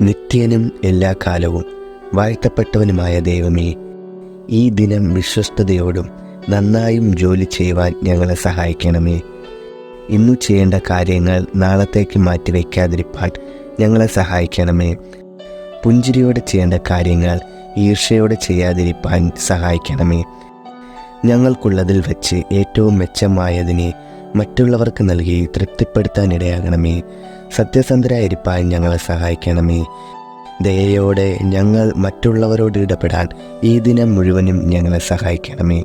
നിത്യനും എല്ലാ കാലവും വാഴ്ത്തപ്പെട്ടവനുമായ ദൈവമേ ഈ ദിനം വിശ്വസ്തയോടും നന്നായും ജോലി ചെയ്യുവാൻ ഞങ്ങളെ സഹായിക്കണമേ. ഇന്നു ചെയ്യേണ്ട കാര്യങ്ങൾ നാളത്തേക്ക് മാറ്റിവെക്കാതിരിപ്പാൻ ഞങ്ങളെ സഹായിക്കണമേ. പുഞ്ചിരിയോടെ ചെയ്യേണ്ട കാര്യങ്ങൾ ഈർഷയോടെ ചെയ്യാതിരിപ്പാൻ സഹായിക്കണമേ. ഞങ്ങൾക്കുള്ളതിൽ വച്ച് ഏറ്റവും മെച്ചമായതിനെ മറ്റുള്ളവർക്ക് നൽകി തൃപ്തിപ്പെടുത്താനിടയാകണമേ. സത്യസന്ധരായിരിക്കാൻ ഞങ്ങളെ സഹായിക്കണമേ. ദയയോടെ ഞങ്ങൾ മറ്റുള്ളവരോട് ഇടപെടാൻ ഈ ദിനം മുഴുവനും ഞങ്ങളെ സഹായിക്കണമേ.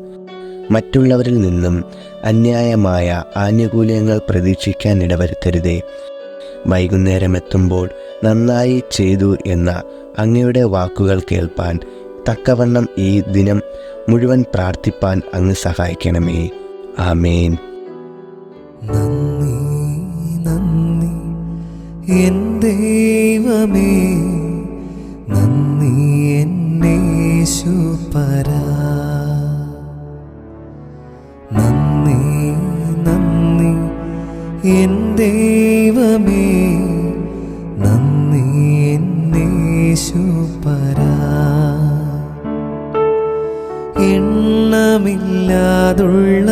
മറ്റുള്ളവരിൽ നിന്നും അന്യായമായ ആനുകൂല്യങ്ങൾ പ്രതീക്ഷിക്കാൻ ഇടവരുത്തരുതേ. വൈകുന്നേരം എത്തുമ്പോൾ നന്നായി ചെയ്തു എന്ന അങ്ങയുടെ വാക്കുകൾ കേൾപ്പാൻ തക്കവണ്ണം ഈ ദിനം മുഴുവൻ പ്രാർത്ഥിപ്പാൻ അങ്ങ് സഹായിക്കണമേ. ആമേൻ. നന്ദി നന്ദി. എൻ ദൈവമേ നന്ദി എന്നേശുപരാ നന്ദി നന്ദി. എൻ ദൈവമേ നന്ദി എന്നേശുപരാ എണ്ണമില്ലാതുള്ള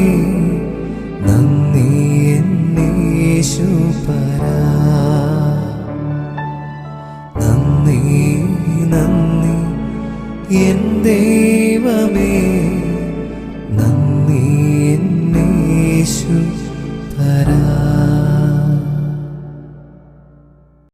എന്നേശുപരാ നന്ദി നന്ദി എൻ ദൈവമേ. നന്ദി എന്നേശുപരാ